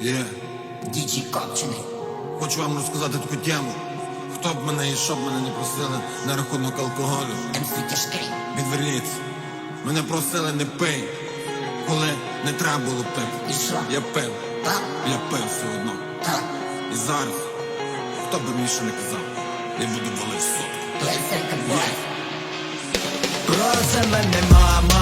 Є. Дічі копчений. Хочу вам розказати таку тему. Хто б мене і що б мене не просили на рахунок алкоголю. Тяжкий. Відверніться. Мене просили не пий, коли не треба було пити. І що? Я пив, Так? я пив все одно. Так. І зараз, хто б мені що не казав, я буду валив сотку. Плейсерка бой. Проси мене мама,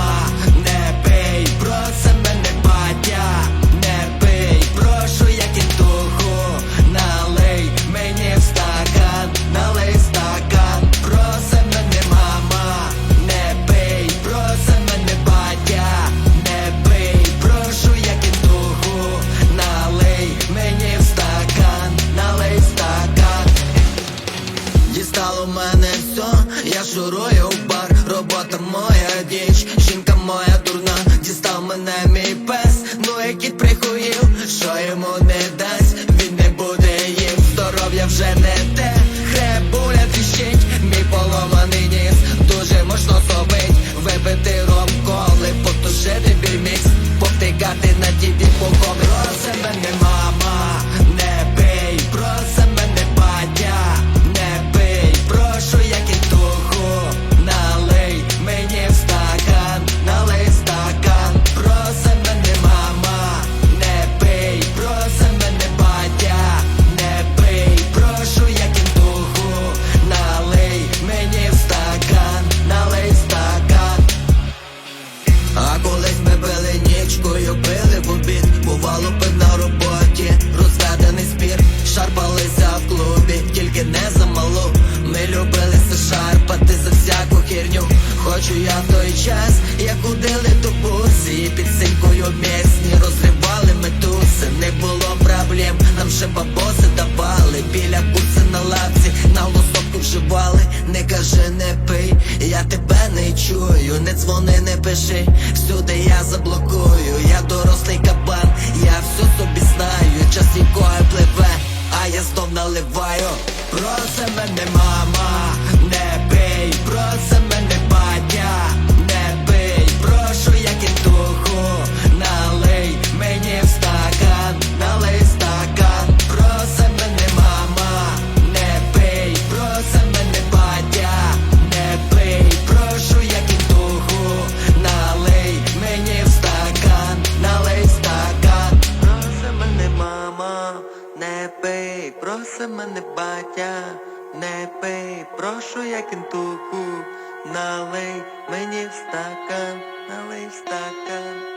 я шурую в бар, на роботі, розведений спір. Шарпалися в клубі, тільки не замалу Ми любилися шарпати за всяку херню. Хочу я в той час, як удили І під синькою місні розривали метуси. Не було проблем, нам ще бабоси давали. Біля курси на лавці, на лосовку вживали. Не кажи, не пий, я тебе не чую. Не дзвони, не пиши, всюди я заблокую наливаю. Проси мене мама, не бий, проси мене проси мене батя, не пий, прошу я кінтуку, налий мені в стакан, налий в стакан.